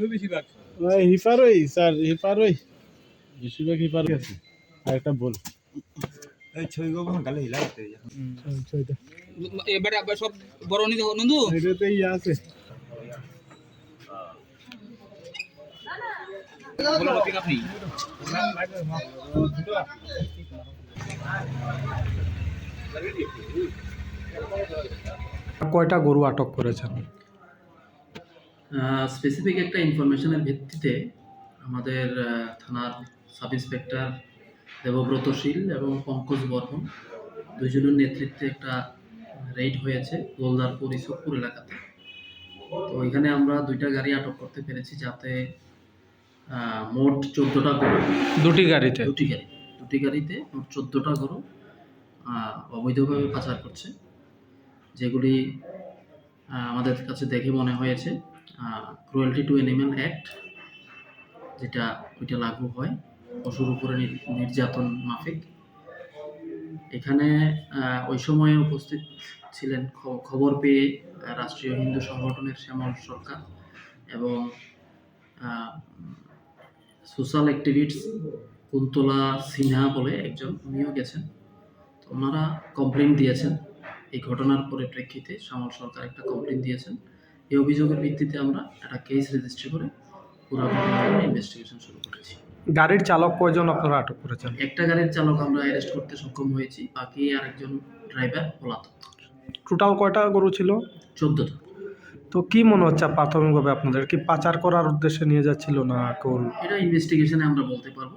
ওই হিফারই স্যার হিফারই বেশিরভাগ হিফারই আছে। আর একটা বল। ছয়টা এবারে আবার সব বড় নিতে নন্দু? এটাতে ইয়ে আছে। কয়টা গরু আটক করেছেন? স্পেসিফিক একটা ইনফরমেশনের ভিত্তিতে আমাদের থানার সাব ইন্সপেক্টর দেবব্রত শীল এবং পঙ্কজ বর্মন দুজনের নেতৃত্বে একটা রেড হয়েছে গোলদারপুর ইসবপুর এলাকাতে। তো এখানে আমরা দুইটা গাড়ি আটক করতে পেরেছি যাতে মোট চোদ্দোটা গরু দুটি গাড়িতে? দুটি গাড়ি দুটি গাড়িতে মোট চোদ্দোটা গরু অবৈধভাবে পাচার করছে। যেগুলি আমাদের কাছে দেখে মনে হয়েছে। ক্রুয়েলটি টু অ্যানিম্যাল অ্যাক্ট যেটা ওইটা লাগু হয়, পশুর উপরে নির- নির্যাতন মাফিক। এখানে ওই সময়ে উপস্থিত ছিলেন খবর পেয়ে রাষ্ট্রীয় হিন্দু সংগঠনের শ্যামল সরকার এবং সোশ্যাল অ্যাক্টিভিস্ট কুন্তলা সিনহা বলে একজন উনিও গেছেন। তো ওনারা কমপ্লেন দিয়েছেন। এই ঘটনার পরিপ্রেক্ষিতে শ্যামল সরকার একটা কমপ্লেন দিয়েছেন। এই অভিযোগের ভিত্তিতে আমরা একটা কেস রেজিস্ট্রি করে পুরো ইনভেস্টিগেশন শুরু করেছি। গাড়ির চালক কয়জন আপনারা আটক করেছেন? একটা গাড়ির চালক আমরা অ্যারেস্ট করতে সক্ষম হয়েছি বাকি আরেকজন ড্রাইভার পলাতক। টোটাল কয়টা গরু ছিল? চোদ্দটা। তো কি মনে হচ্ছে প্রাথমিকভাবে আপনাদের? কি পাচার করার উদ্দেশ্যে নিয়ে যাচ্ছিল না কেউ? এটা ইনভেস্টিগেশনে আমরা বলতে পারব।